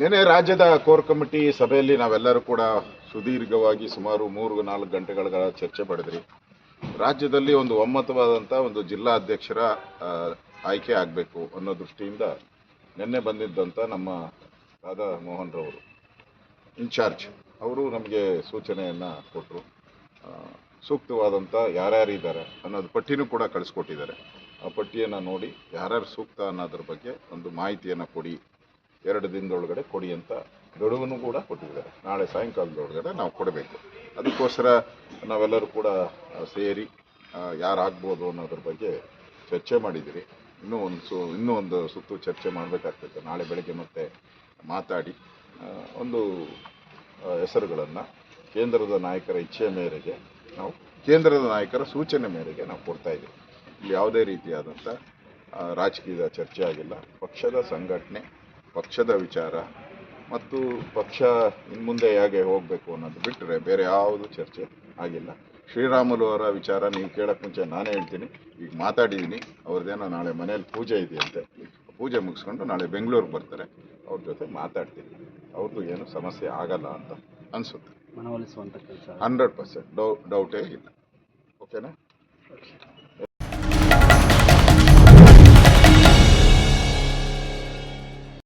ನಿನ್ನೆ ರಾಜ್ಯದ core committee ಸಭೆಯಲ್ಲಿ ನಾವೆಲ್ಲರೂ ಕೂಡ ಸುದೀರ್ಘವಾಗಿ ಸುಮಾರು ಮೂರು ನಾಲ್ಕು ಗಂಟೆಗಳ ಚರ್ಚೆ ಪಡೆದ್ರಿ. ರಾಜ್ಯದಲ್ಲಿ ಒಂದು ಒಮ್ಮತವಾದಂಥ ಒಂದು ಜಿಲ್ಲಾ ಅಧ್ಯಕ್ಷರ ಆಯ್ಕೆ ಆಗಬೇಕು ಅನ್ನೋ ದೃಷ್ಟಿಯಿಂದ ನಿನ್ನೆ ಬಂದಿದ್ದಂಥ ನಮ್ಮ ರಾಧಾ ಮೋಹನ್ ರವರು ಇನ್ಚಾರ್ಜ್ ಅವರು ನಮಗೆ ಸೂಚನೆಯನ್ನು ಕೊಟ್ಟರು ಸೂಕ್ತವಾದಂಥ ಯಾರ್ಯಾರು ಇದ್ದಾರೆ ಅನ್ನೋದು ಪಟ್ಟಿನೂ ಕೂಡ ಕಳಿಸ್ಕೊಟ್ಟಿದ್ದಾರೆ. ಆ ಪಟ್ಟಿಯನ್ನು ನೋಡಿ ಯಾರ್ಯಾರು ಸೂಕ್ತ ಅನ್ನೋದ್ರ ಬಗ್ಗೆ ಒಂದು ಮಾಹಿತಿಯನ್ನು ಕೊಡಿ ಎರಡು ದಿನದೊಳಗಡೆ ಕೊಡಿ ಅಂತ ಗಡುವನ್ನು ಕೂಡ ಕೊಟ್ಟಿದ್ದಾರೆ. ನಾಳೆ ಸಾಯಂಕಾಲದೊಳಗಡೆ ನಾವು ಕೊಡಬೇಕು. ಅದಕ್ಕೋಸ್ಕರ ನಾವೆಲ್ಲರೂ ಕೂಡ ಸೇರಿ ಯಾರಾಗ್ಬೋದು ಅನ್ನೋದ್ರ ಬಗ್ಗೆ ಚರ್ಚೆ ಮಾಡಿದ್ದೀರಿ. ಇನ್ನೂ ಒಂದು ಸು, ಇನ್ನೂ ಒಂದು ಸುತ್ತು ಚರ್ಚೆ ಮಾಡಬೇಕಾಗ್ತೈತೆ ನಾಳೆ ಬೆಳಗ್ಗೆ ಮತ್ತೆ ಮಾತಾಡಿ ಒಂದು ಹೆಸರುಗಳನ್ನು ಕೇಂದ್ರದ ನಾಯಕರ ಇಚ್ಛೆಯ ಮೇರೆಗೆ ನಾವು, ಕೇಂದ್ರದ ನಾಯಕರ ಸೂಚನೆ ಮೇರೆಗೆ ನಾವು ಕೊಡ್ತಾ ಇದ್ದೀವಿ. ಇಲ್ಲಿ ಯಾವುದೇ ರೀತಿಯಾದಂಥ ರಾಜಕೀಯದ ಚರ್ಚೆ ಆಗಿಲ್ಲ. ಪಕ್ಷದ ಸಂಘಟನೆ ಪಕ್ಷದ ವಿಚಾರ ಮತ್ತು ಪಕ್ಷ ಇನ್ನು ಮುಂದೆ ಹೇಗೆ ಹೋಗಬೇಕು ಅನ್ನೋದು ಬಿಟ್ಟರೆ ಬೇರೆ ಯಾವುದು ಚರ್ಚೆ ಆಗಿಲ್ಲ. ಶ್ರೀರಾಮುಲು ಅವರ ವಿಚಾರ ನೀವು ಕೇಳಕ್ಕೆ ಮುಂಚೆ ನಾನೇ ಹೇಳ್ತೀನಿ. ಈಗ ಮಾತಾಡಿದ್ದೀನಿ ಅವ್ರದ್ದೇನೋ ನಾಳೆ ಮನೇಲಿ ಪೂಜೆ ಇದೆಯಂತೆ. ಪೂಜೆ ಮುಗಿಸ್ಕೊಂಡು ನಾಳೆ ಬೆಂಗಳೂರಿಗೆ ಬರ್ತಾರೆ. ಅವ್ರ ಜೊತೆ ಮಾತಾಡ್ತೀನಿ. ಅವ್ರದ್ದು ಏನು ಸಮಸ್ಯೆ ಆಗಲ್ಲ ಅಂತ ಅನಿಸುತ್ತೆ. ಕೆಲಸ. ಹಂಡ್ರೆಡ್ ಪರ್ಸೆಂಟ್ ಡೌ ಡೌಟೇ ಇಲ್ಲ. ಓಕೆನಾ?